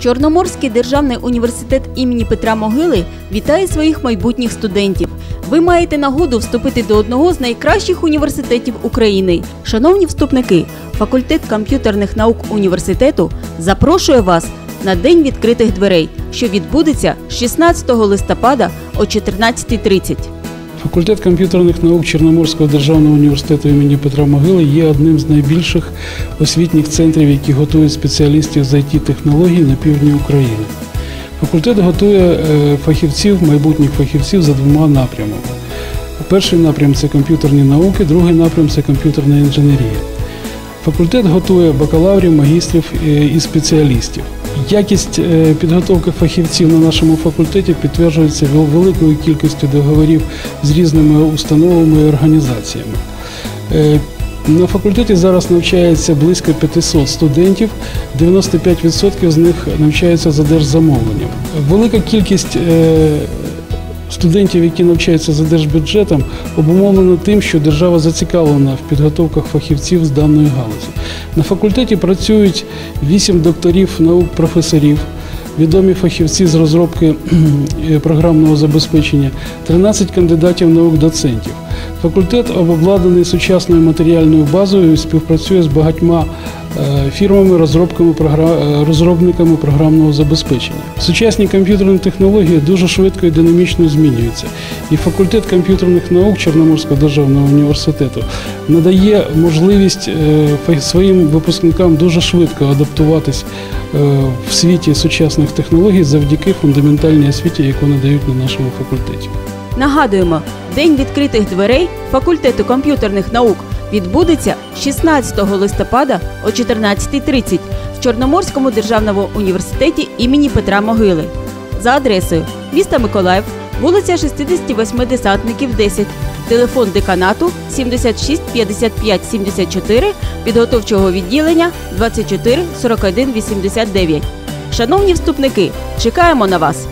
Чорноморський державний університет імені Петра Могили вітає своїх майбутніх студентів. Ви маєте нагоду вступити до одного з найкращих університетів України. Шановні вступники, факультет комп'ютерних наук університету запрошує вас на День відкритих дверей, що відбудеться 16 листопада о 14.30. Факультет комп'ютерних наук Чорноморського державного університету імені Петра Могили є одним з найбільших освітніх центрів, які готують спеціалістів з it технологій на півдні України. Факультет готує е, фахівців, майбутніх фахівців за двома напрямами. Перший напрям це комп'ютерні науки, другий напрям це комп'ютерна інженерія. Факультет готує бакалаврів, магістрів е, і спеціалістів. Якість е, підготовки фахівців на нашому факультеті підтверджується великою кількістю договорів з різними установами і організаціями. Е, На факультеті зараз навчається близько 500 студентів, 95% з них навчаються за держзамовленням. Велика кількість е, студентів, які навчаються за держбюджетом, обумовлено тим, що держава зацікавлена в підготовках фахівців з даної галузі. На факультеті працюють 8 докторів наук професорів, відомі фахівці з розробки програмного забезпечення, 13 кандидатів наук доцентів. Факультет обладнаний сучасною матеріальною базою і співпрацює з багатьма е, фірмами, розробками, е, розробниками програмного забезпечення. Сучасні комп'ютерні технології дуже швидко і динамічно змінюються. І факультет комп'ютерних наук Чорноморського державного університету надає можливість е, своїм випускникам дуже швидко адаптуватись в світі сучасних технологій завдяки фундаментальній освіті, яку надають на нашому факультеті. Нагадуємо, День відкритих дверей факультету комп'ютерних наук відбудеться 16 листопада о 14.30 в Чорноморському державному університеті імені Петра Могили за адресою міста Миколаїв, вулиця 68 десантників 10, телефон деканату 76 55 74, підготовчого відділення 24 41 89. Шановні вступники, чекаємо на вас!